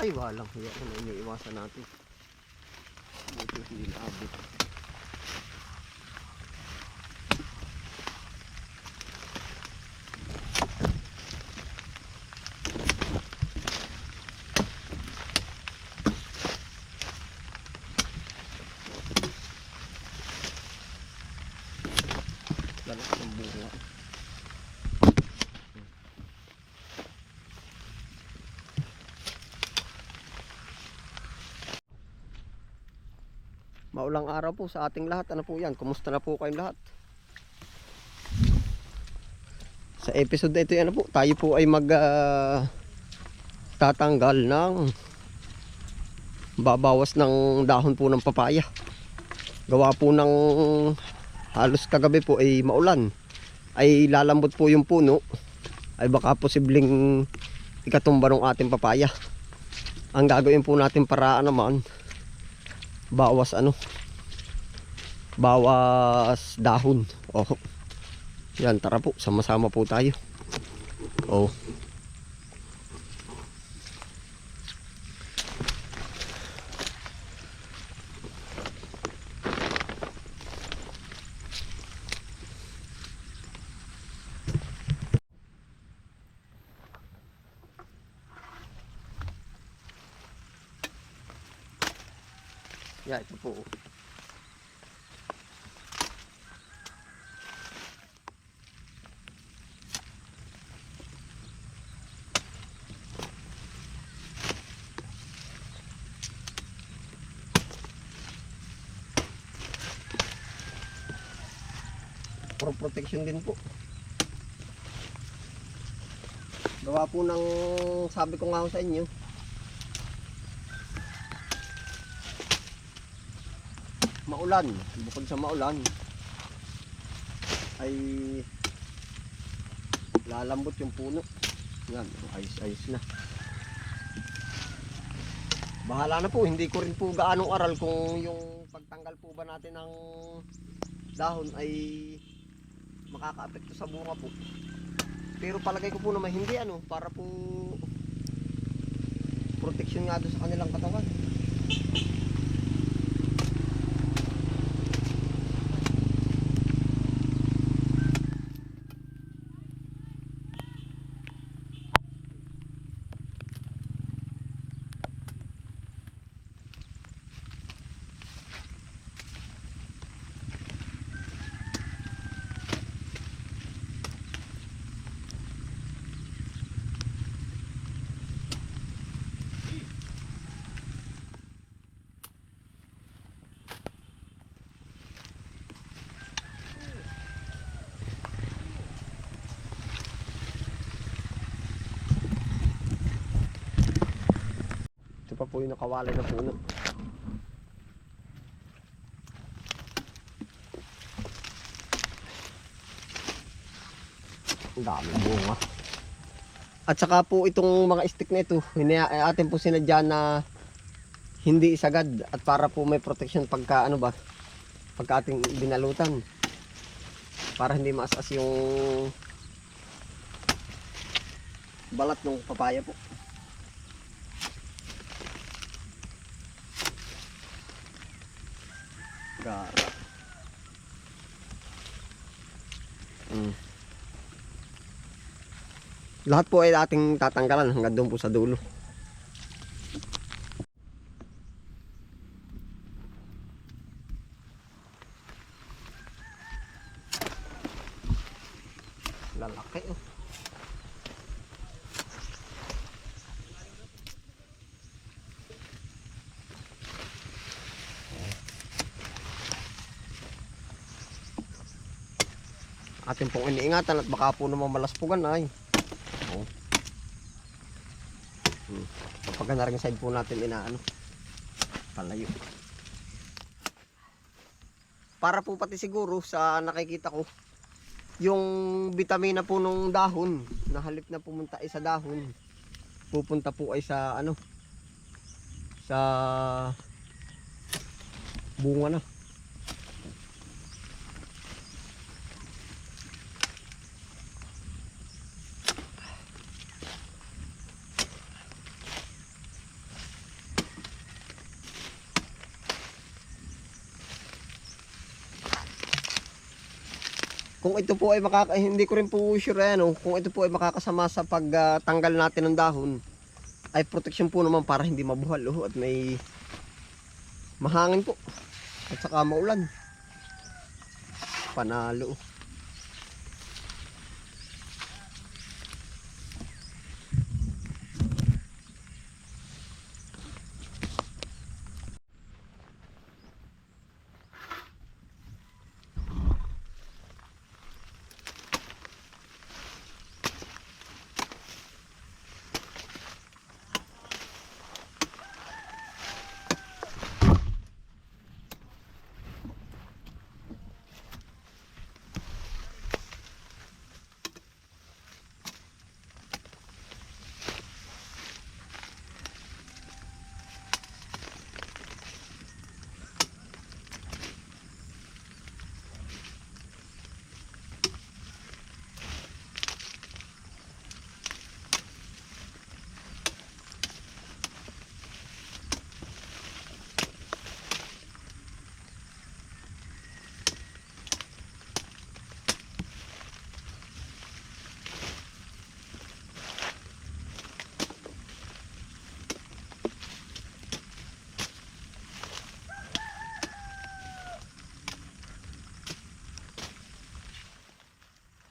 Ay, walang hiya. Ano yung iwasan natin? Buti hindi naabot. Lalak ng bunga. Maulang araw po sa ating lahat. Ano po yan? Kumusta na po kayong lahat? Sa episode na ito, ano po, tayo po ay mag ah, tatanggal ng babawas ng dahon po ng papaya. Gawa po ng halos kagabi po ay maulan. Ay lalambot po yung puno. Ay baka posibleng ikatumba ng ating papaya. Ang gagawin po natin para naman bawas ano bawas dahon. Oh. Yan tara po. Sama-sama po tayo. Oh. Yan ito po for protection din po. Gawa po ng sabi ko nga sa inyo. Maulan. Bukod sa maulan ay lalambot yung puno. Yan ayos ayos na. Bahala na po. Hindi ko rin po gaanong aral kung yung pagtanggal po ba natin ng dahon ay makakaapekto sa bunga po. Pero palagay ko po naman hindi ano para po protection nga doon sa kanilang katawan po yung nakawalay na puno. Ang dami bunga. At saka po itong mga stick na ito, hinia- eh, atin po sinadya na hindi isagad at para po may protection pagka ano ba, pagka ating binalutan. Para hindi maasas yung balat ng papaya po. Gara. Mm. Lahat po ay ating tatanggalan hanggang doon po sa dulo. Lalaki oh. atin pong iniingatan at baka po naman malaspugan ay. Oh. Hmm. Kapag na side po natin inaano. Palayo. Para po pati siguro sa nakikita ko yung vitamina po nung dahon na halip na pumunta ay sa dahon pupunta po ay sa ano sa bunga na kung ito po ay makaka hindi ko rin po sure ano, kung ito po ay makakasama sa pagtanggal natin ng dahon ay protection po naman para hindi mabuhal oh, at may mahangin po at saka maulan. Panalo.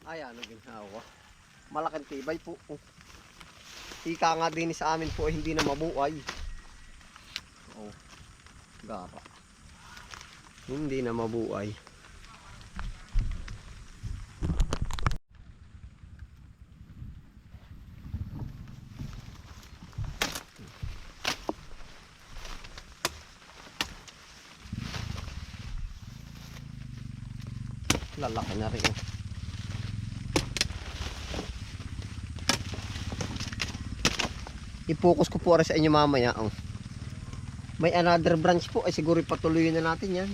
Ay, ano ginhawa? Malaking tibay po. Ika nga din sa amin po ay hindi na mabuhay. Oh. Gara. Hindi na mabuhay. Lalaki na rin. I-focus ko po rin sa inyo mamaya. Oh. May another branch po. Ay siguro patuloy na natin yan.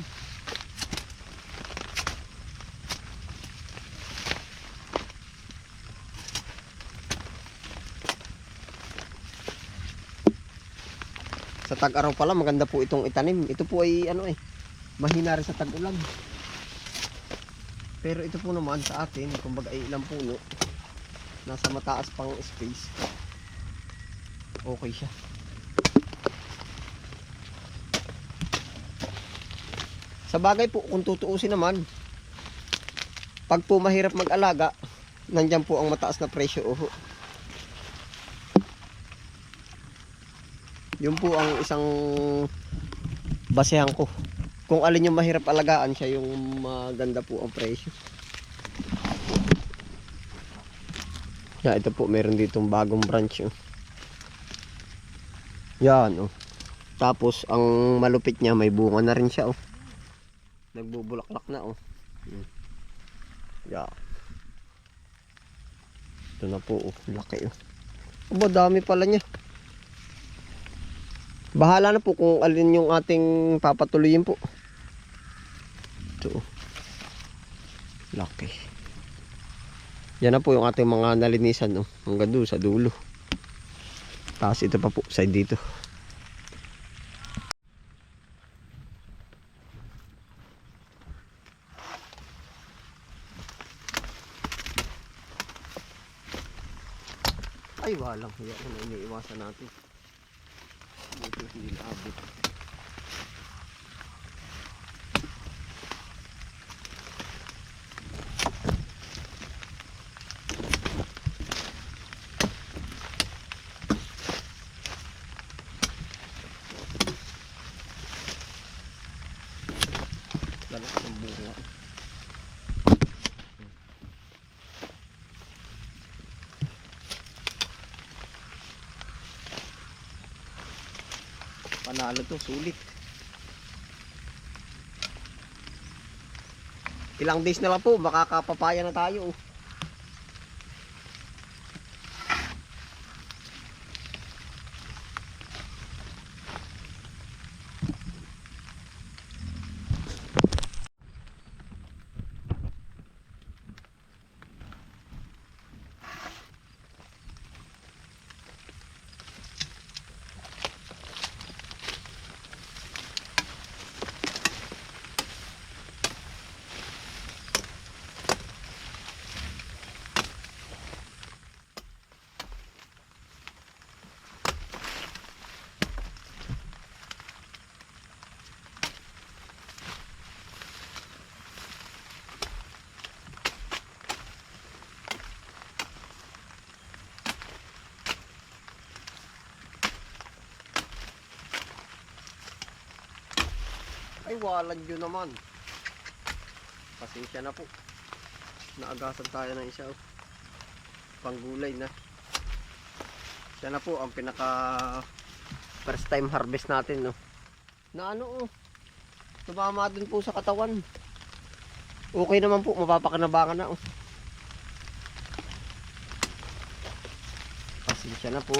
Sa tag-araw pala maganda po itong itanim. Ito po ay ano eh. Mahina rin sa tag-ulan. Pero ito po naman sa atin, kumbaga ay ilang puno. Nasa mataas pang space okay siya. Sa bagay po, kung tutuusin naman, pag po mahirap mag-alaga, nandyan po ang mataas na presyo. Oho. Yun po ang isang basehan ko. Kung alin yung mahirap alagaan, siya yung maganda po ang presyo. Yeah, ito po, meron ditong bagong branch. Oh. Yan, oh. Tapos, ang malupit niya, may bunga na rin siya, oh. Nagbubulaklak na, oh. Hmm. Yan. Ito na po, oh. Laki, oh. Aba, dami pala niya. Bahala na po kung alin yung ating papatuloyin po. Ito, oh. Laki. Yan na po yung ating mga nalinisan, oh. Hanggang doon sa dulo. Tapos ito pa po, side dito. Ay, walang hiya na iniiwasan natin. Dito hindi naabot. Lalak ng bunga. Panalo to, sulit. Ilang days na lang po, makakapapaya na tayo. oh. Walad yun naman. Pasensya na po. Naagasan tayo ng isa. oh. Panggulay na. Siya na po ang pinaka first time harvest natin. No? Na ano oh. Tumama dun po sa katawan. Okay naman po. Mapapakinabangan na oh. Pasensya na po.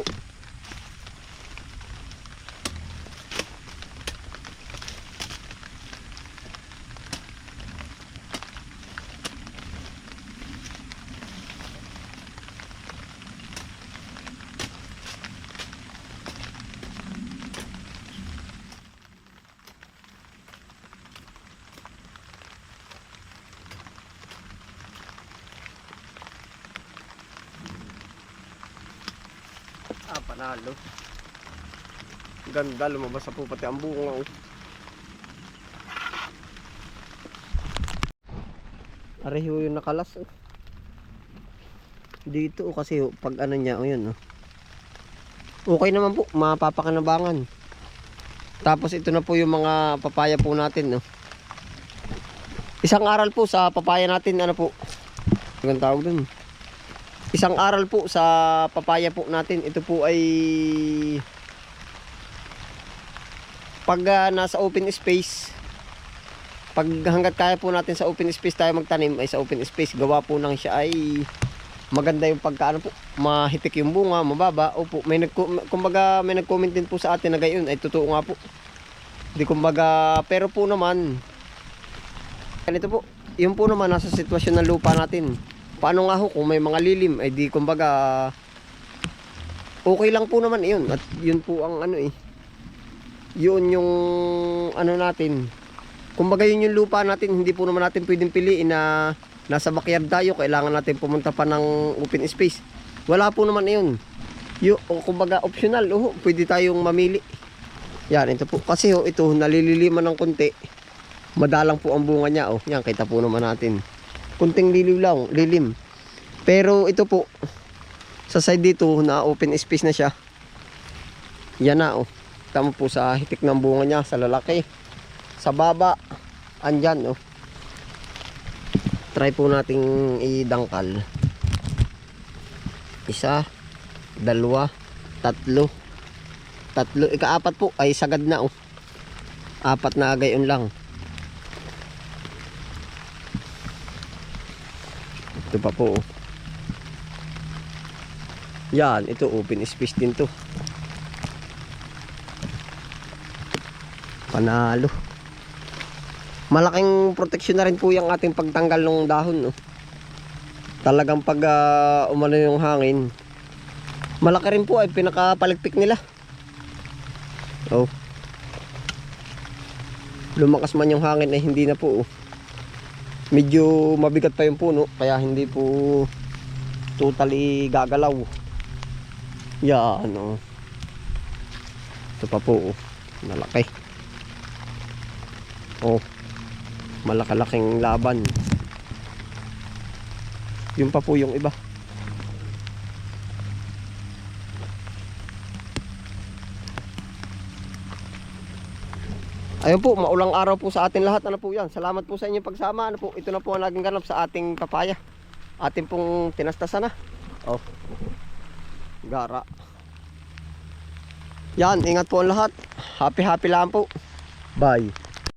Panalo. Ganda, lumabas sa po pati ang bunga. oh. Areho yung nakalas. Oh. Dito oh, kasi oh, pag ano niya, oh yun. Oh. Okay naman po, mapapakanabangan. Tapos ito na po yung mga papaya po natin. No? Isang aral po sa papaya natin, ano po? Ang tawag dun. Isang aral po sa papaya po natin. Ito po ay pag ah, nasa open space pag hanggat kaya po natin sa open space tayo magtanim ay sa open space gawa po nang siya ay maganda yung pagkaano po. Mahitik yung bunga mababa. Opo may nag kumbaga may nag-comment din po sa atin na gayon ay totoo nga po. Di kumbaga pero po naman ganito po. Yun po naman nasa sitwasyon ng lupa natin paano nga ho kung may mga lilim ay di kumbaga okay lang po naman yun. At yun po ang ano eh. Yun yung ano natin. Kumbaga yun yung lupa natin hindi po naman natin pwedeng piliin na nasa backyard tayo kailangan natin pumunta pa ng open space. Wala po naman yun. Yung kumbaga optional oh, pwede tayong mamili. Yan ito po. Kasi oh, ito nalililiman ng konti. Madalang po ang bunga niya oh. Yan kita po naman natin kunting liliw lang lilim. Pero ito po sa side dito na open space na siya. Yan na oh. Tama po sa hitik ng bunga niya sa lalaki. Sa baba andyan oh. Try po nating idangkal. Isa dalawa tatlo. Tatlo ikaapat po ay sagad na oh. Apat na gayon lang ito pa po oh yan ito open space din to Panalo. Malaking proteksyon na rin po yung ating pagtanggal ng dahon. No? Talagang pag ah, umano yung hangin, malaki rin po ay pinakapaligpik nila. Oh. Lumakas man yung hangin ay hindi na po. Oh. Medyo mabigat pa yung puno kaya hindi po totally gagalaw. Yan oh. Ito pa po oh. Malaki. Oh. Malakalaking laban. Yung pa po yung iba. Ayun po, maulang araw po sa atin lahat. Ano po yan? Salamat po sa inyong pagsama. Ano po, ito na po ang naging ganap sa ating papaya. Ating pong tinastasan na. Oh. Gara. Yan, ingat po ang lahat. Happy happy lang po. Bye.